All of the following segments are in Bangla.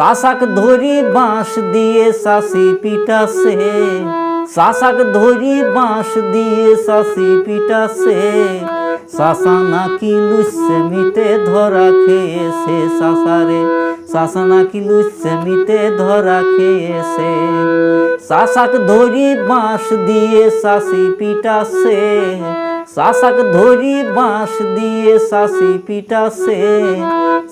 চাষাক ধরি বাঁশ দিয়ে শাসি পিটাছে। চাষাক ধরি বাঁশ দিয়ে শাসি পিটাছে। শাসা নাকি লুচ্ছে মিতে ধরা খেয়েছে। শাসারে শাসা নাকি লুচ্ছে মিতে ধরা খেয়েছে। শাসাক ধরি বাঁশ দিয়ে শাসি পিটাছে। শাসাক ধরি বাঁশ দিয়ে শাসি পিটাছে।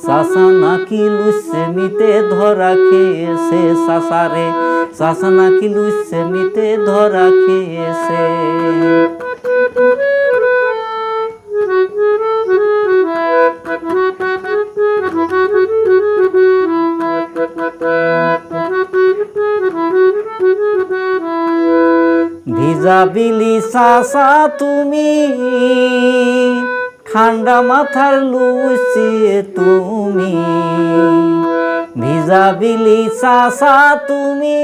শাসা নাকি লুচ্ছে মিতে ধরা খেয়েছে। শাসারে শাসা নাকি লুচ্ছে মিতে ধরা খেয়েছে। ভিজা বিলি সাসা তুমি ঠান্ডা মাথার লুচি তুমি। ভিজাবিলি সাসা তুমি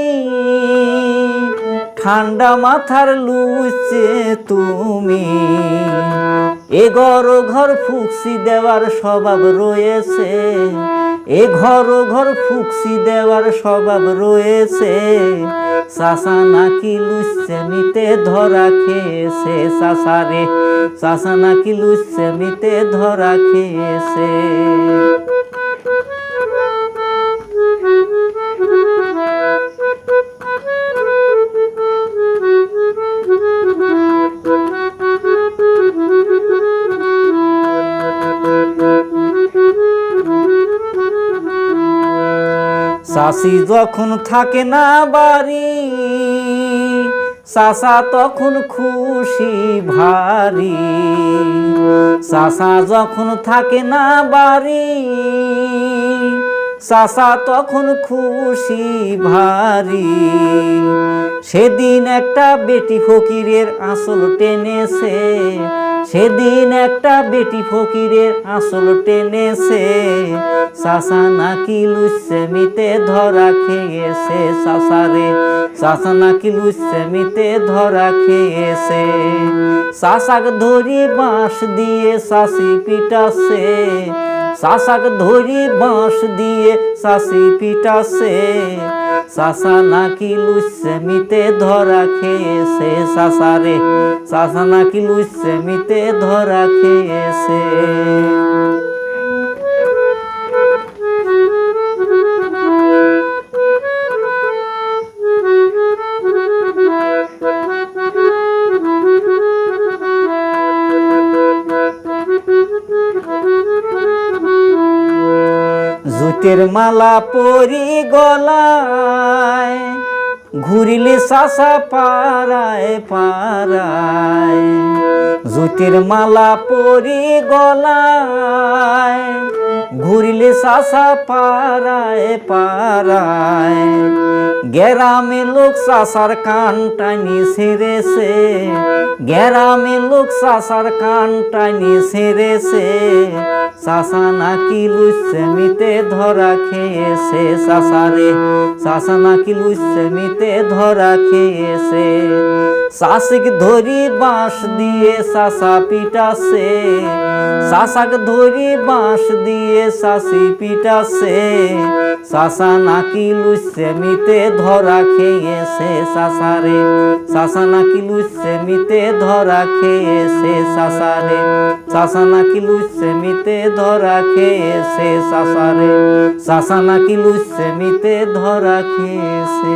ঠান্ডা মাথার লুচে তুমি। এ ঘর ঘর ফুকসি দেওয়ার স্বভাব রয়েছে। এ ঘর ঘর ফুকসি দেওয়ার স্বভাব রয়েছে। সাসা নাকি লুচ্ছে মিতে ধরা খেয়েছে। সাসা রে সাসা নাকি লুচ্ছে মিতে ধরা খেয়েছে। শাসি যখন থাকে না বাড়ি চাষা তখন খুশি ভারী। চাষা যখন থাকে না বাড়ি চাষা তখন খুশি ভারী। সেদিন একটা বেটি ফকিরের আসল টেনেছে সেদিন একটা বেটি ফকিরের আসল টেনেছে সাসা নাকি লুসে মিতে ধরা খেয়েছে। সাসারে সাসা নাকি লুসে মিতে ধরা খেয়েছে। সাসাক ধরি বাঁশ দিয়ে শাসি পিটাছে শাসাক ধরি বাঁশ দিয়ে শাসি পিটাসে। শাসা নাকি লুসেমিতে মিতে ধরা খেয়েছে। শাসারে শাসা নাকি লুসেমিতে মিতে ধরা খেয়েছে। জুতের মালা পরি গলায় ঘুরিলে সাসা পারায় পারায় জুতির মালা পরি গলায় শাসা পারায় পারায় গেরামে লোক শাসার কান টানি সেরেছে গেরামে লোক শাসার কান টানি সেরেছে শাসা নাকি মিতে ধরা খেয়েছে। শাসারে শাসা নাকি মিতে ধরা খেয়েছে। শাসিক ধরি বাঁশ দিয়ে শাসা পিটাছে। শাসাক ধরি বাঁশ দিয়ে শাসি পিটাছে। শাসা নাকি লুচ্ছে মিতে ধরা খেয়েছে শাসারে শাসা নাকি লুচ্ছে মিতে ধরা খেয়েছে শাসারে শাসা নাকি লুচ্ছে মিতে ধরা খেয়েছে শাসারে শাসা নাকি লুচ্ছে মিতে ধরা খেয়েছে।